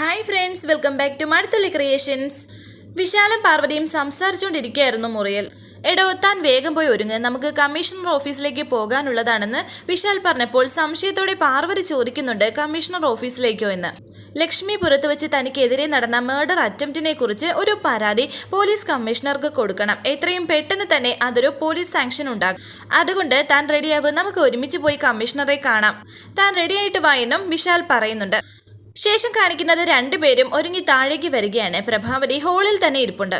Hi friends welcome back to Mazhathulli creations വിശാലും പാർവതിയും സംസാരിച്ചുകൊണ്ടിരിക്കുകയായിരുന്നു മുറിയിൽ. എടോ താൻ വേഗം പോയി ഒരുങ്ങ്. നമുക്ക് കമ്മീഷണർ ഓഫീസിലേക്ക് പോകാനുള്ളതാണെന്ന് വിശാൽ പറഞ്ഞപ്പോൾ സംശയത്തോടെ പാർവതി ചോദിക്കുന്നുണ്ട് കമ്മീഷണർ ഓഫീസിലേക്കോ എന്ന്? ലക്ഷ്മി പുറത്തു വെച്ച് തനിക്കെതിരെ നടന്ന മേർഡർ അറ്റംപ്റ്റിനെ കുറിച്ച് ഒരു പരാതി പോലീസ് കമ്മീഷണർക്ക് കൊടുക്കണം. എത്രയും പെട്ടെന്ന് തന്നെ അതൊരു പോലീസ് സാങ്ഷൻ ഉണ്ടാകും അതുകൊണ്ട് താൻ റെഡിയാവ് നമുക്ക് ഒരുമിച്ച് പോയി കമ്മീഷണറെ കാണാം. താൻ റെഡിയായിട്ട് വായെന്നും വിശാൽ പറയുന്നുണ്ട്. ശേഷം കാണിക്കുന്നത് രണ്ടുപേരും ഒരുങ്ങി താഴേക്ക് വരികയാണ്. പ്രഭാവതി ഹോളിൽ തന്നെ ഇരിപ്പുണ്ട്.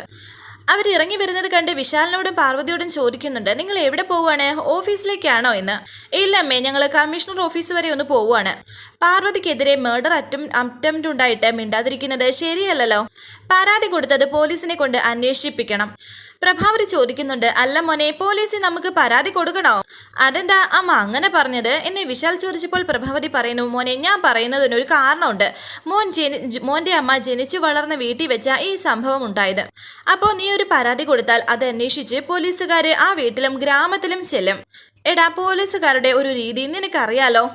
അവർ ഇറങ്ങി വരുന്നത് കണ്ട് വിശാലിനോടും പാർവതിയോടും ചോദിക്കുന്നുണ്ട് നിങ്ങൾ എവിടെ പോവാണ്? ഓഫീസിലേക്കാണോ എന്ന് ഇല്ല അമ്മേ ഞങ്ങൾ കമ്മീഷണർ ഓഫീസ് വരെ ഒന്ന് പോവുകയാണ് പാർവതിക്കെതിരെ മേർഡർ അറ്റം അറ്റംപ്റ്റ് ഉണ്ടായിട്ട് മിണ്ടാതിരിക്കുന്നത് ശരിയല്ലല്ലോ. പരാതി കൊടുത്തത് പോലീസിനെ കൊണ്ട് അന്വേഷിപ്പിക്കണം. പ്രഭാവതി ചോദിക്കുന്നുണ്ട് അല്ല മോനെ പോലീസിൽ നമുക്ക് പരാതി കൊടുക്കണോ? അതെന്താ അമ്മ അങ്ങനെ പറഞ്ഞത് എന്നെ വിശാൽ ചോദിച്ചപ്പോൾ പ്രഭാവതി പറയുന്നു മോനെ ഞാൻ പറയുന്നതിന് ഒരു കാരണമുണ്ട്. മോൻ ജനി മോന്റെ അമ്മ ജനിച്ചു വളർന്ന വീട്ടിൽ വെച്ച ഈ സംഭവം ഉണ്ടായത്. അപ്പോൾ നീ ഒരു പരാതി കൊടുത്താൽ അത് അന്വേഷിച്ച് പോലീസുകാര് ആ വീട്ടിലും ഗ്രാമത്തിലും ചെല്ലും. എടാ പോലീസുകാരുടെ ഒരു രീതി നിനക്കറിയാലോ?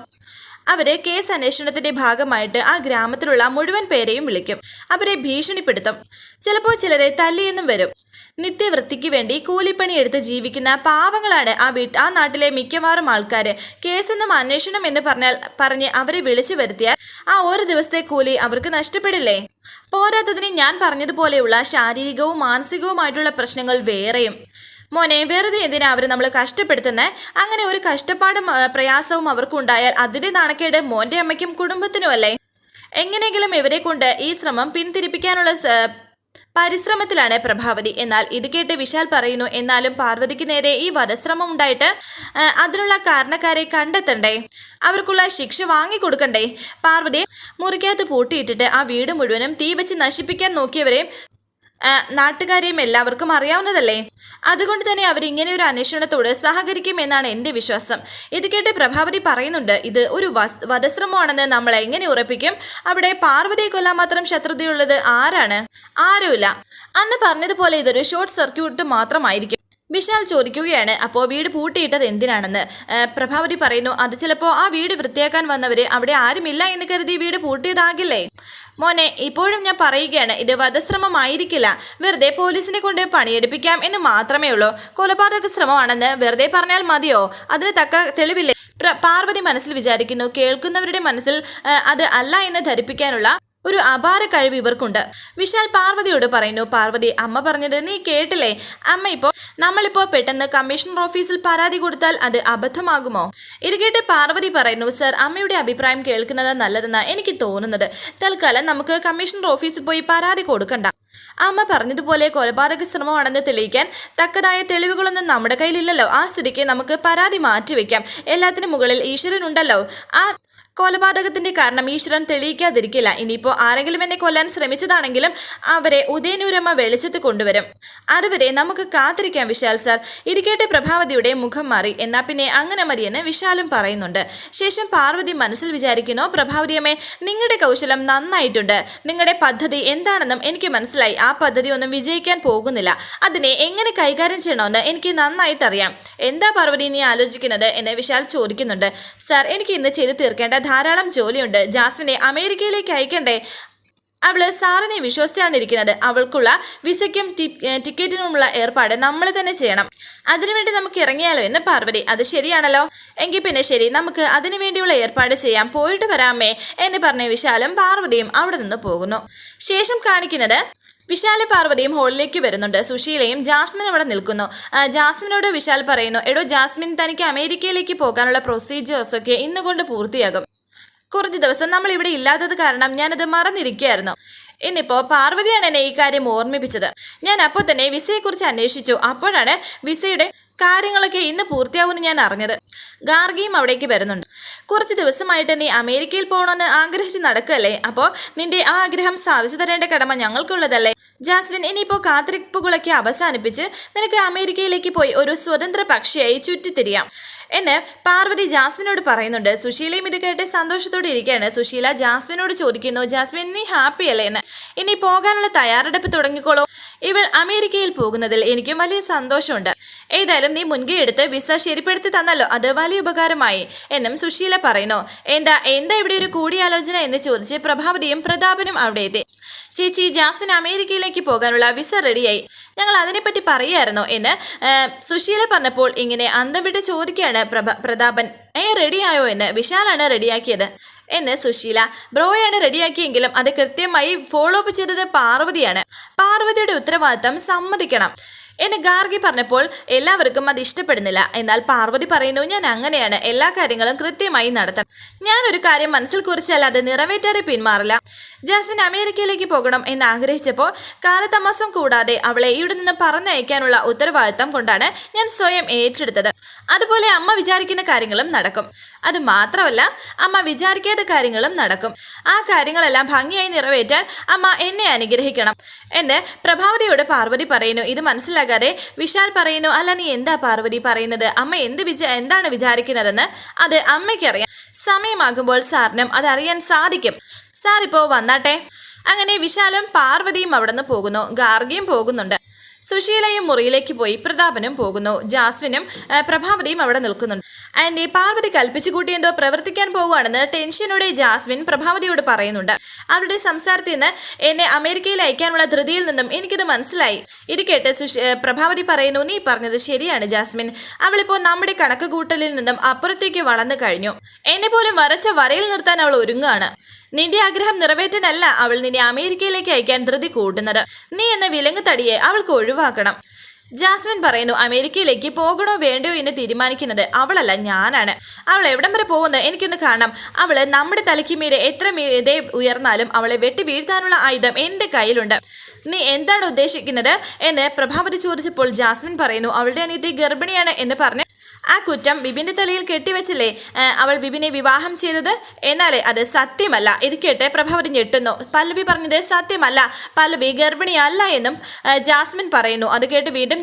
അവരെ കേസ് അന്വേഷണത്തിന്റെ ഭാഗമായിട്ട് ആ ഗ്രാമത്തിലുള്ള മുഴുവൻ പേരെയും വിളിക്കും. അവരെ ഭീഷണിപ്പെടുത്തും. ചിലപ്പോൾ ചിലരെ തല്ലിയെന്നും വരും. നിത്യവൃത്തിക്ക് വേണ്ടി കൂലിപ്പണി എടുത്ത് ജീവിക്കുന്ന പാവങ്ങളാണ് ആ വീട്ട് ആ നാട്ടിലെ മിക്കവാറും ആൾക്കാർ കേസെന്നും അന്വേഷണം എന്ന് പറഞ്ഞാൽ പറഞ്ഞ് അവരെ വിളിച്ചു വരുത്തിയാൽ ആ ഒരു ദിവസത്തെ കൂലി അവർക്ക് നഷ്ടപ്പെടില്ലേ? പോരാത്തതിന് ഞാൻ പറഞ്ഞതുപോലെയുള്ള ശാരീരികവും മാനസികവുമായിട്ടുള്ള പ്രശ്നങ്ങൾ വേറെയും. മോനെ വെറുതെ എന്തിനാ അവർ നമ്മൾ കഷ്ടപ്പെടുത്തുന്നത് അങ്ങനെ ഒരു കഷ്ടപ്പാടും പ്രയാസവും അവർക്കുണ്ടായാൽ അതിന്റെ നാണക്കേട് മോന്റെ അമ്മയ്ക്കും കുടുംബത്തിനും അല്ലേ? എങ്ങനെയെങ്കിലും ഇവരെ കൊണ്ട് ഈ ശ്രമം പിന്തിരിപ്പിക്കാനുള്ള പരിശ്രമത്തിലാണ് പ്രഭാവതി. എന്നാൽ ഇത് കേട്ട് വിശാൽ പറയുന്നു എന്നാലും പാർവതിക്ക് നേരെ ഈ വധശ്രമം ഉണ്ടായിട്ട് അതിനുള്ള കാരണക്കാരെ കണ്ടെത്തണ്ടേ? അവർക്കുള്ള ശിക്ഷ വാങ്ങിക്കൊടുക്കണ്ടേ? പാർവതി മുറിക്കകത്ത് പൂട്ടിയിട്ടിട്ട് ആ വീട് മുഴുവനും തീ വെച്ച് നശിപ്പിക്കാൻ നോക്കിയവരെ നാട്ടുകാരെയും എല്ലാവർക്കും അറിയാവുന്നതല്ലേ? അതുകൊണ്ട് തന്നെ അവർ ഇങ്ങനെ ഒരു അന്വേഷണത്തോട് സഹകരിക്കുമെന്നാണ് എന്റെ വിശ്വാസം. ഇത് കേട്ട് പ്രഭാവതി പറയുന്നുണ്ട് ഇത് ഒരു വധശ്രമമാണെന്ന് നമ്മൾ എങ്ങനെ ഉറപ്പിക്കും? അവിടെ പാർവതിയെ കൊല്ലാൻ മാത്രം ശത്രുതയുള്ളത് ആരാണ്? ആരുമില്ല. അന്ന് പറഞ്ഞതുപോലെ ഇതൊരു ഷോർട്ട് സർക്യൂട്ട് മാത്രമായിരിക്കും. വിശാൽ ചോദിക്കുകയാണ് അപ്പോൾ വീട് പൂട്ടിയിട്ടത് എന്തിനാണെന്ന്? പ്രഭാവതി പറയുന്നു അത് ചിലപ്പോൾ ആ വീട് വൃത്തിയാക്കാൻ വന്നവര് അവിടെ ആരുമില്ല എന്ന് കരുതി വീട് പൂട്ടിയതാകില്ലേ? മോനെ ഇപ്പോഴും ഞാൻ പറയുകയാണ് ഇത് വധശ്രമമായിരിക്കില്ല. വെറുതെ പോലീസിനെ കൊണ്ട് പണിയെടുപ്പിക്കാം എന്ന് മാത്രമേ ഉള്ളൂ. കൊലപാതക ശ്രമമാണെന്ന് വെറുതെ പറഞ്ഞാൽ മതിയോ? അതിന് തക്ക തെളിവില്ലേ? പാർവതി മനസ്സിൽ വിചാരിക്കുന്നു കേൾക്കുന്നവരുടെ മനസ്സിൽ അത് അല്ല എന്ന് ധരിപ്പിക്കാനുള്ള ഒരു അപാര കഴിവ് ഇവർക്കുണ്ട്. വിശാൽ പാർവതിയോട് പറയുന്നു പാർവതി അമ്മ പറഞ്ഞത് നീ കേട്ടില്ലേ? അമ്മ ഇപ്പോ നമ്മളിപ്പോ പെട്ടെന്ന് കമ്മീഷണർ ഓഫീസിൽ പരാതി കൊടുത്താൽ അത് അബദ്ധമാകുമോ? ഇത് കേട്ട് പാർവതി പറയുന്നു സർ അമ്മയുടെ അഭിപ്രായം കേൾക്കുന്നത് നല്ലതെന്നാണ് എനിക്ക് തോന്നുന്നത്. തൽക്കാലം നമുക്ക് കമ്മീഷണർ ഓഫീസിൽ പോയി പരാതി കൊടുക്കണ്ട. അമ്മ പറഞ്ഞതുപോലെ കൊലപാതക ശ്രമമാണെന്ന് തെളിയിക്കാൻ തക്കതായ തെളിവുകളൊന്നും നമ്മുടെ കയ്യിലില്ലല്ലോ. ആ സ്ഥിതിക്ക് നമുക്ക് പരാതി മാറ്റിവെക്കാം. എല്ലാത്തിനും മുകളിൽ ഈശ്വരനുണ്ടല്ലോ. ആ കൊലപാതകത്തിന്റെ കാരണം ഈശ്വരൻ തെളിയിക്കാതിരിക്കില്ല. ഇനിയിപ്പോൾ ആരെങ്കിലും എന്നെ കൊല്ലാൻ ശ്രമിച്ചതാണെങ്കിലും അവരെ ഉദയനൂരമ്മ വെളിച്ചത്ത് കൊണ്ടുവരും. അതുവരെ നമുക്ക് കാത്തിരിക്കാം വിശാൽ സാർ. ഇരിക്കേട്ടെ പ്രഭാവതിയുടെ മുഖം മാറി. എന്നാ പിന്നെ അങ്ങനെ മതിയെന്ന് വിശാലും പറയുന്നുണ്ട്. ശേഷം പാർവതി മനസ്സിൽ വിചാരിക്കുന്നു പ്രഭാവതിയമ്മേ നിങ്ങളുടെ കൗശലം നന്നായിട്ടുണ്ട്. നിങ്ങളുടെ പദ്ധതി എന്താണെന്നും എനിക്ക് മനസ്സിലായി. ആ പദ്ധതി ഒന്നും വിജയിക്കാൻ പോകുന്നില്ല. അതിനെ എങ്ങനെ കൈകാര്യം ചെയ്യണമെന്ന് എനിക്ക് നന്നായിട്ടറിയാം. എന്താ പാർവതി നീ ആലോചിക്കുന്നത്? എന്നെ വിശാൽ ചോദിക്കുന്നുണ്ട്. സാർ എനിക്ക് ഇന്ന് ചെയ്തു തീർക്കേണ്ട ധാരാളം ജോലിയുണ്ട്. ജാസ്മിനെ അമേരിക്കയിലേക്ക് അയക്കണ്ടേ? അവൾ സാറിനെ വിശ്വസിച്ചാണ് ഇരിക്കുന്നത്. അവൾക്കുള്ള വിസയ്ക്കും ടിക്കറ്റിനുമുള്ള ഏർപ്പാട് നമ്മൾ തന്നെ ചെയ്യണം. അതിനുവേണ്ടി നമുക്ക് ഇറങ്ങിയാലോ എന്ന് പാർവതി. അത് ശരിയാണല്ലോ. എങ്കിൽ പിന്നെ ശരി നമുക്ക് അതിനുവേണ്ടിയുള്ള ഏർപ്പാട് ചെയ്യാം. പോയിട്ട് വരാമേ എന്ന് പറഞ്ഞ വിശാലും പാർവതിയും അവിടെ നിന്ന് പോകുന്നു. ശേഷം കാണിക്കുന്നത് വിശാല പാർവതിയും ഹോളിലേക്ക് വരുന്നുണ്ട്. സുശീലയും ജാസ്മിൻ അവിടെ നിൽക്കുന്നു. ജാസ്മിനോട് വിശാൽ പറയുന്നു എടോ ജാസ്മിൻ തനിക്ക് അമേരിക്കയിലേക്ക് പോകാനുള്ള പ്രൊസീജിയേഴ്സൊക്കെ ഇന്നുകൊണ്ട് ഇന്ന് കൊണ്ട് പൂർത്തിയാകും. കുറച്ച് ദിവസം നമ്മൾ ഇവിടെ ഇല്ലാത്തത് കാരണം ഞാനത് മറന്നിരിക്കുകയായിരുന്നു. ഇന്നിപ്പോ പാർവതിയാണ് എന്നെ ഈ കാര്യം ഓർമ്മിപ്പിച്ചത്. ഞാൻ അപ്പോൾ തന്നെ വിസയെക്കുറിച്ച് അന്വേഷിച്ചു. അപ്പോഴാണ് വിസയുടെ കാര്യങ്ങളൊക്കെ ഇന്ന് പൂർത്തിയാവുമെന്ന് ഞാൻ അറിഞ്ഞത്. ഗാർഗിയും അവിടേക്ക് വരുന്നുണ്ട്. കുറച്ച് ദിവസമായിട്ട് നീ അമേരിക്കയിൽ പോകണമെന്ന് ആഗ്രഹിച്ച് നടക്കല്ലേ അപ്പോൾ നിന്റെ ആ ആഗ്രഹം സാധിച്ചു തരേണ്ട കടമ ഞങ്ങൾക്കുള്ളതല്ലേ? ജാസ്മിൻ ഇനിയിപ്പോൾ കാത്തിരിപ്പുകളൊക്കെ അവസാനിപ്പിച്ച് നിനക്ക് അമേരിക്കയിലേക്ക് പോയി ഒരു സ്വതന്ത്ര പക്ഷിയായി ചുറ്റിത്തിരിയാം. എന്ന് പാർവതി ജാസ്മിനോട് പറയുന്നുണ്ട്. സുശീലയും ഇത് കേട്ട് സന്തോഷത്തോടെ ഇരിക്കുകയാണ്. സുശീല ജാസ്മിനോട് ചോദിക്കുന്നു ജാസ്മിൻ നീ ഹാപ്പി അല്ലേ? എന്ന്. ഇനി പോകാനുള്ള തയ്യാറെടുപ്പ് തുടങ്ങിക്കോളൂ. ഇവൾ അമേരിക്കയിൽ പോകുന്നതിൽ എനിക്കും വലിയ സന്തോഷമുണ്ട്. ഏതായാലും നീ മുൻകൈ എടുത്ത് വിസ ശരിപ്പെടുത്തി തന്നല്ലോ. അത് വലിയ ഉപകാരമായി എന്നും സുശീല പറയുന്നു. എന്താ എന്താ ഇവിടെ ഒരു കൂടിയാലോചന? എന്ന് ചോദിച്ച് പ്രഭാവതിയും പ്രതാപനും അവിടെ എത്തി. ചേച്ചി ജാസ്മിൻ അമേരിക്കയിലേക്ക് പോകാനുള്ള വിസ റെഡിയായി. ഞങ്ങൾ അതിനെപ്പറ്റി പറയുമായിരുന്നു എന്ന് സുശീല പറഞ്ഞപ്പോൾ ഇങ്ങനെ അന്തം വിട്ട് ചോദിക്കുകയാണ് പ്രഭ പ്രതാപൻ. ഏ റെഡിയായോ? എന്ന് വിശാലാണ് റെഡിയാക്കിയത്. എന്ന് സുശീല ബ്രോയാണ് റെഡിയാക്കിയെങ്കിലും അത് കൃത്യമായി ഫോളോ അപ്പ് ചെയ്തത് പാർവതിയാണ്. പാർവതിയുടെ ഉത്തരവാദിത്തം സമ്മതിക്കണം. എന്ന് ഗാർഗി പറഞ്ഞപ്പോൾ എല്ലാവർക്കും അത് ഇഷ്ടപ്പെടുന്നില്ല. എന്നാൽ പാർവതി പറയുന്നു ഞാൻ അങ്ങനെയാണ് എല്ലാ കാര്യങ്ങളും കൃത്യമായി നടത്തണം. ഞാൻ ഒരു കാര്യം മനസ്സിൽ കുറിച്ചാൽ അത് നിറവേറ്റാതെ പിന്മാറില്ല. ജാസ്മിൻ അമേരിക്കയിലേക്ക് പോകണം എന്ന് ആഗ്രഹിച്ചപ്പോൾ കാലതാമസം കൂടാതെ അവളെ ഇവിടെ നിന്ന് പറഞ്ഞയക്കാനുള്ള ഉത്തരവാദിത്തം കൊണ്ടാണ് ഞാൻ സ്വയം ഏറ്റെടുത്തത്. അതുപോലെ അമ്മ വിചാരിക്കുന്ന കാര്യങ്ങളും നടക്കും. അത് മാത്രമല്ല അമ്മ വിചാരിക്കാത്ത കാര്യങ്ങളും നടക്കും. ആ കാര്യങ്ങളെല്ലാം ഭംഗിയായി നിറവേറ്റാൻ അമ്മ എന്നെ അനുഗ്രഹിക്കണം എന്ന് പ്രഭാവതിയോട് പാർവതി പറയുന്നു. ഇത് മനസ്സിലാകാതെ വിശാൽ പറയുന്നു അല്ല നീ എന്താ പാർവതി പറയുന്നത്? അമ്മ എന്ത് വിചാ എന്താണ് വിചാരിക്കുന്നതെന്ന്? അത് അമ്മയ്ക്കറിയാം. സമയമാകുമ്പോൾ സാറിനും അതറിയാൻ സാധിക്കും. സാർ ഇപ്പോൾ വന്നാട്ടെ? അങ്ങനെ വിശാലും പാർവതിയും അവിടെ നിന്ന് പോകുന്നു. ഗാർഗിയും പോകുന്നുണ്ട്. സുശീലയും മുറിയിലേക്ക് പോയി പ്രതാപനും പോകുന്നു. ജാസ്മിനും പ്രഭാവതിയും അവിടെ നിൽക്കുന്നുണ്ട്. ഈ പാർവതി കൽപ്പിച്ചു കൂട്ടി എന്തോ പ്രവർത്തിക്കാൻ പോവുകയാണെന്ന് ടെൻഷനോടെ ജാസ്മിൻ പ്രഭാവതിയോട് പറയുന്നുണ്ട്. അവരുടെ സംസാരത്തിൽ നിന്ന് എന്നെ അമേരിക്കയിൽ അയക്കാനുള്ള ധൃതിയിൽ നിന്നും എനിക്കിത് മനസ്സിലായി. ഇത് കേട്ട് പ്രഭാവതി പറയുന്നു നീ പറഞ്ഞത് ശരിയാണ് ജാസ്മിൻ. അവളിപ്പോൾ നമ്മുടെ കണക്ക് കൂട്ടലിൽ നിന്നും അപ്പുറത്തേക്ക് വളർന്നു കഴിഞ്ഞു. എന്നെ പോലും വരച്ച വരയിൽ നിർത്താൻ അവൾ ഒരുങ്ങുകയാണ്. നിന്റെ ആഗ്രഹം നിറവേറ്റാനല്ല അവൾ നിന്നെ അമേരിക്കയിലേക്ക് അയക്കാൻ ധൃതി കൂട്ടുന്നത്. നീ എന്ന വിലങ്ങ് തടിയെ അവൾക്ക് ഒഴിവാക്കണം. ജാസ്മിൻ പറയുന്നു അമേരിക്കയിലേക്ക് പോകണോ വേണ്ടയോ എന്ന് തീരുമാനിക്കുന്നത് അവളല്ല ഞാനാണ്. അവൾ എവിടം വരെ പോകുന്നത് എനിക്കൊന്ന് കാണാം അവൾ നമ്മുടെ തലയ്ക്ക് മീരെ എത്ര മീതെ ഉയർന്നാലും അവളെ വെട്ടി വീഴ്ത്താനുള്ള ആയുധം എന്റെ കയ്യിലുണ്ട്. നീ എന്താണ് ഉദ്ദേശിക്കുന്നത്? എന്ന് പ്രഭാവതി ചോദിച്ചപ്പോൾ ജാസ്മിൻ പറയുന്നു അവളുടെ അനിയത്തി ഗർഭിണിയാണ് എന്ന് പറഞ്ഞ് ആ കുറ്റം ബിബിന്റെ തലയിൽ കെട്ടിവെച്ചില്ലേ? അവൾ ബിബിനെ വിവാഹം ചെയ്തത്? എന്നാലേ അത് സത്യമല്ല. ഇത് കേട്ട് പ്രഭാവതി ഞെട്ടുന്നു. പല്ലവി പറഞ്ഞത് സത്യമല്ല. പല്ലവി ഗർഭിണിയല്ല എന്നും ജാസ്മിൻ പറയുന്നു. അത് കേട്ട് വീണ്ടും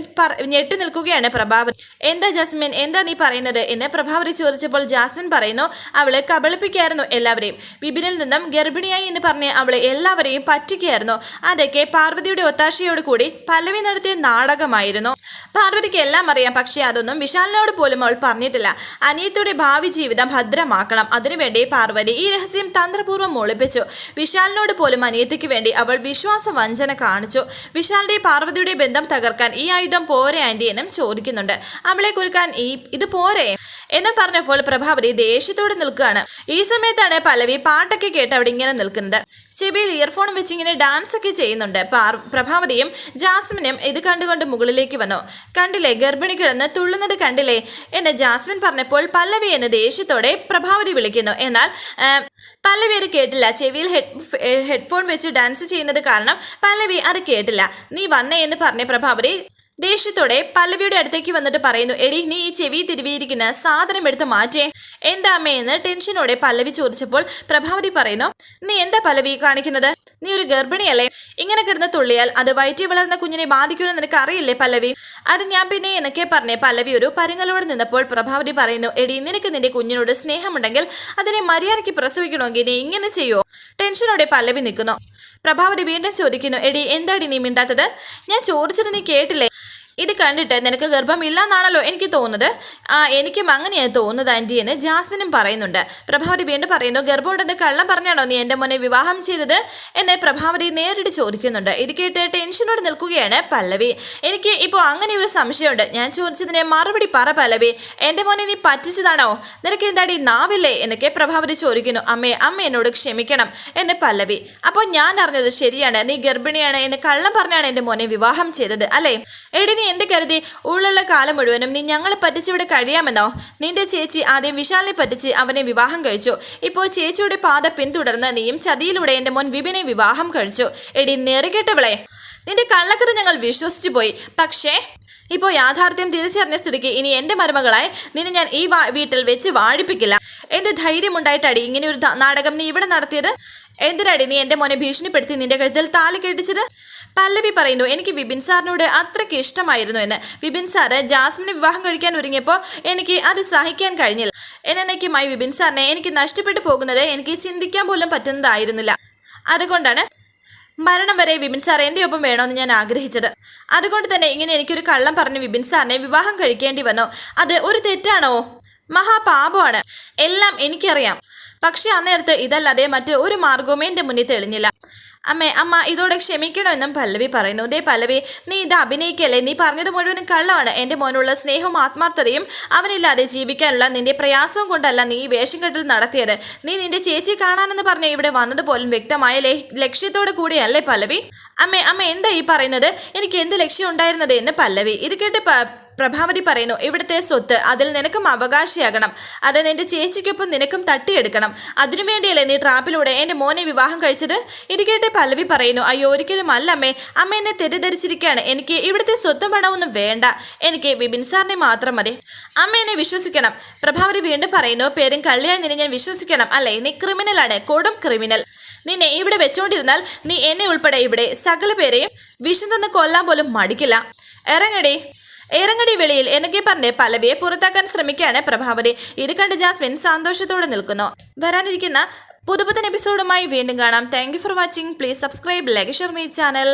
ഞെട്ടി നിൽക്കുകയാണ് പ്രഭാവതി. എന്താ ജാസ്മിൻ? എന്താ നീ പറയുന്നത്? എന്ന് പ്രഭാവതി ചോദിച്ചപ്പോൾ ജാസ്മിൻ പറയുന്നു അവളെ കബളിപ്പിക്കായിരുന്നു എല്ലാവരെയും. ബിബിനിൽ നിന്നും ഗർഭിണിയായി എന്ന് പറഞ്ഞ് അവളെ എല്ലാവരെയും പറ്റിക്കുകയായിരുന്നു. അതൊക്കെ പാർവതിയുടെ ഒത്താശയോട് കൂടി പല്ലവി നടത്തിയ നാടകമായിരുന്നു. പാർവതിക്ക് എല്ലാം അറിയാം. പക്ഷേ അതൊന്നും വിശാലിനോട് പോലും അവൾ പറഞ്ഞിട്ടില്ല. അനിയത്തിയുടെ ഭാവി ജീവിതം ഭദ്രമാക്കണം. അതിനുവേണ്ടി പാർവതി ഈ രഹസ്യം തന്ത്രപൂർവം ഒളിപ്പിച്ചു വിശാലിനോട് പോലും അനിയത്തിക്ക് വേണ്ടി അവൾ വിശ്വാസ വഞ്ചന കാണിച്ചു. വിശാലിന്റെ പാർവതിയുടെ ബന്ധം തകർക്കാൻ ഈ ആയുധം പോരെ ആന്റി എന്നും ചോദിക്കുന്നുണ്ട്. അവളെ കുരുക്കാൻ ഈ ഇത് പോരെ? എന്ന് പറഞ്ഞപ്പോൾ പ്രഭാവതി ദേഷ്യത്തോടെ നിൽക്കുകയാണ്. ഈ സമയത്താണ് പലവി പാട്ടൊക്കെ കേട്ട് അവിടെ ഇങ്ങനെ നിൽക്കുന്നത്. ചെവിയിൽ ഇയർഫോൺ വെച്ച് ഇങ്ങനെ ഡാൻസ് ഒക്കെ ചെയ്യുന്നുണ്ട്. പാർ പ്രഭാവതിയും ജാസ്മിനും ഇത് കണ്ടുകൊണ്ട് മുകളിലേക്ക് വന്നു. കണ്ടില്ലേ ഗർഭിണി കിടന്ന് തുള്ളുന്നത് കണ്ടില്ലേ? എന്ന് ജാസ്മിൻ പറഞ്ഞപ്പോൾ പല്ലവി എന്ന് ദേഷ്യത്തോടെ പ്രഭാവതി വിളിക്കുന്നു. എന്നാൽ പല്ലവി കേട്ടില്ല. ചെവിയിൽ ഹെഡ് ഹെഡ്ഫോൺ വെച്ച് ഡാൻസ് ചെയ്യുന്നത് കാരണം പല്ലവി അത് കേട്ടില്ല. നീ വന്നേ എന്ന് പറഞ്ഞ പ്രഭാവതി ദേഷ്യത്തോടെ പല്ലവിയുടെ അടുത്തേക്ക് വന്നിട്ട് പറയുന്നു എടി നീ ഈ ചെവി തിരുവിയിരിക്കുന്ന സാധനം എടുത്ത് മാറ്റേ. എന്താ എന്ന് ടെൻഷനോടെ പല്ലവി ചോദിച്ചപ്പോൾ പ്രഭാവതി പറയുന്നു നീ എന്താ പല്ലവി കാണിക്കുന്നത്? നീ ഒരു ഗർഭിണിയല്ലേ? ഇങ്ങനെ കിടന്ന് തുള്ളിയാൽ അത് വയറ്റി വളർന്ന കുഞ്ഞിനെ ബാധിക്കുമെന്ന് നിനക്ക് അറിയില്ലേ പല്ലവി? അത് ഞാൻ പിന്നെ എന്നൊക്കെ പറഞ്ഞേ പല്ലവി ഒരു പരുങ്ങലോട് നിന്നപ്പോൾ പ്രഭാവതി പറയുന്നു എടി നിനക്ക് നിന്റെ കുഞ്ഞിനോട് സ്നേഹമുണ്ടെങ്കിൽ അതിനെ മര്യാദയ്ക്ക് പ്രസവിക്കണമെങ്കിൽ നീ ഇങ്ങനെ ചെയ്യോ? ടെൻഷനോടെ പല്ലവി നിൽക്കുന്നു. പ്രഭാവതി വീണ്ടും ചോദിക്കുന്നു എടി എന്താടി നീ മിണ്ടാത്തത്? ഞാൻ ചോദിച്ചത് നീ കേട്ടില്ലേ? ഇത് കണ്ടിട്ട് നിനക്ക് ഗർഭമില്ലെന്നാണല്ലോ എനിക്ക് തോന്നുന്നത്? ആ എനിക്കും അങ്ങനെയാണ് തോന്നുന്നത് ആന്റി എന്ന് ജാസ്മിനും പറയുന്നുണ്ട്. പ്രഭാവതി വീണ്ടും പറയുന്നു ഗർഭമുണ്ടെന്ന് കള്ളം പറഞ്ഞാണോ നീ എന്റെ മോനെ വിവാഹം ചെയ്തത്? എന്നെ പ്രഭാവതി നേരിട്ട് ചോദിക്കുന്നുണ്ട്. ഇത് കേട്ട് ടെൻഷനോട് നിൽക്കുകയാണ് പല്ലവി. എനിക്ക് ഇപ്പോൾ അങ്ങനെ ഒരു സംശയമുണ്ട്. ഞാൻ ചോദിച്ചതിനെ മറുപടി പറ പല്ലവി. എന്റെ മോനെ നീ പറ്റിച്ചതാണോ? നിനക്ക് എന്താടി നാവില്ലേ? എന്നൊക്കെ പ്രഭാവതി ചോദിക്കുന്നു. അമ്മേ അമ്മ എന്നോട് ക്ഷമിക്കണം എന്ന് പല്ലവി. അപ്പോൾ ഞാൻ അറിഞ്ഞത് ശരിയാണ്. നീ ഗർഭിണിയാണ്. എന്നെ കള്ളം പറഞ്ഞാണ് എന്റെ മോനെ വിവാഹം ചെയ്തത് അല്ലേ? എടി നീ എന്ത് കരുതി? ഉള്ളുള്ള കാലം മുഴുവനും നീ ഞങ്ങളെ പറ്റിച്ചിവിടെ കഴിയാമെന്നോ? നിന്റെ ചേച്ചി ആദ്യം വിശാലിനെ പറ്റിച്ച് അവനെ വിവാഹം കഴിച്ചു. ഇപ്പോൾ ചേച്ചിയുടെ പാത പിന്തുടർന്ന് നീയും ചതിയിലൂടെ എന്റെ മോൻ വിപിനെ വിവാഹം കഴിച്ചു. എടി നെറുകെട്ടവളെ. നിന്റെ കള്ളക്കറ ഞങ്ങൾ വിശ്വസിച്ചു പോയി. പക്ഷേ ഇപ്പോൾ യാഥാർത്ഥ്യം തിരിച്ചറിഞ്ഞ സ്ഥിതിക്ക് ഇനി എന്റെ മരുമകളായി നിന്നെ ഞാൻ ഈ വീട്ടിൽ വെച്ച് വാഴിപ്പിക്കില്ല. എന്ത് ധൈര്യമുണ്ടായിട്ടടി ഇങ്ങനെ ഒരു നാടകം നീ ഇവിടെ നടത്തിയത്? എന്തിനടി നീ എന്റെ മോനെ ഭീഷണിപ്പെടുത്തി നിന്റെ കഴുത്തിൽ താലി കെട്ടിച്ചത്? പല്ലവി പറയുന്നു എനിക്ക് വിപിൻ സാറിനോട് അത്രയ്ക്ക് ഇഷ്ടമായിരുന്നു എന്ന്. വിപിൻ സാറ് ജാസ്മിനെ വിവാഹം കഴിക്കാൻ ഒരുങ്ങിയപ്പോൾ എനിക്ക് അത് സഹിക്കാൻ കഴിഞ്ഞില്ല. എന്നേക്കുമായി വിപിൻ സാറിനെ എനിക്ക് നഷ്ടപ്പെട്ടു പോകുന്നത് എനിക്ക് ചിന്തിക്കാൻ പോലും പറ്റുന്നതായിരുന്നില്ല. അതുകൊണ്ടാണ് മരണം വരെ വിപിൻ സാർ എന്റെ ഒപ്പം വേണമെന്ന് ഞാൻ ആഗ്രഹിച്ചത്. അതുകൊണ്ട് തന്നെ ഇങ്ങനെ എനിക്കൊരു കള്ളം പറഞ്ഞ് വിപിൻ സാറിനെ വിവാഹം കഴിക്കേണ്ടി വന്നോ. അത് ഒരു തെറ്റാണോ? മഹാപാപമാണ്. എല്ലാം എനിക്കറിയാം. പക്ഷെ അന്നേരത്ത് ഇതല്ലാതെ മറ്റ് ഒരു മാർഗവും എന്റെ മുന്നിൽ തെളിഞ്ഞില്ല. അമ്മേ അമ്മ ഇതോടെ ക്ഷമിക്കണമെന്നും പല്ലവി പറയുന്നു. ദേ പല്ലവി നീ ഇത് അഭിനയിക്കല്ലേ? നീ പറഞ്ഞത് മുഴുവനും കള്ളമാണ്. എന്റെ മോനുള്ള സ്നേഹവും ആത്മാർത്ഥതയും അവനില്ലാതെ ജീവിക്കാനുള്ള നിന്റെ പ്രയാസവും കൊണ്ടല്ല നീ ഈ വേഷം കെട്ടൽ നടത്തിയത്. നീ നിന്റെ ചേച്ചി കാണാനെന്ന് പറഞ്ഞ് ഇവിടെ വന്നത് പോലും വ്യക്തമായ ലക്ഷ്യത്തോടെ കൂടിയല്ലേ പല്ലവി? അമ്മേ അമ്മ എന്താ ഈ പറയുന്നത്? എനിക്ക് എന്ത് ലക്ഷ്യം ഉണ്ടായിരുന്നത് എന്ന് പല്ലവി? ഇത് കേട്ട് പ്രഭാവതി പറയുന്നു ഇവിടുത്തെ സ്വത്ത് അതിൽ നിനക്കും അവകാശിയാകണം. അത് നിന്റെ ചേച്ചിക്കൊപ്പം നിനക്കും തട്ടിയെടുക്കണം. അതിനുവേണ്ടിയല്ലേ നീ ട്രാപ്പിലൂടെ എന്റെ മോനെ വിവാഹം കഴിച്ചത്? ഇത് കേട്ട് പല്ലവി പറയുന്നു അയ്യോ ഒരിക്കലും അല്ല അമ്മേ. അമ്മ എന്നെ തെറ്റിദ്ധരിച്ചിരിക്കുകയാണ്. എനിക്ക് ഇവിടുത്തെ സ്വത്തും പണമൊന്നും വേണ്ട. എനിക്ക് വിപിൻ സാറിനെ മാത്രം മതി. അമ്മ എന്നെ വിശ്വസിക്കണം. പ്രഭാവതി വീണ്ടും പറയുന്നു പേരും കള്ളിയായി നിന്നെ ഞാൻ വിശ്വസിക്കണം. അല്ലേ നീ ക്രിമിനലാണ് കൊടും ക്രിമിനൽ നിന്നെ ഇവിടെ വെച്ചുകൊണ്ടിരുന്നാൽ നീ എന്നെ ഉൾപ്പെടെ ഇവിടെ സകല പേരെയും വിഷം തന്ന് കൊല്ലാൻ പോലും മടിക്കില്ല. ഇറങ്ങടി. ഇറങ്ങടി വെളിയിൽ എന്നൊക്കെ പറഞ്ഞ് പലവിയെ പുറത്താക്കാൻ ശ്രമിക്കുകയാണ് പ്രഭാവതി. ഇത് കണ്ട് ജാസ്മിൻ സന്തോഷത്തോടെ നിൽക്കുന്നു. വരാനിരിക്കുന്ന പുതുപുത്തൻ എപ്പിസോഡുമായി വീണ്ടും കാണാം. Thank for watching please subscribe like share my channel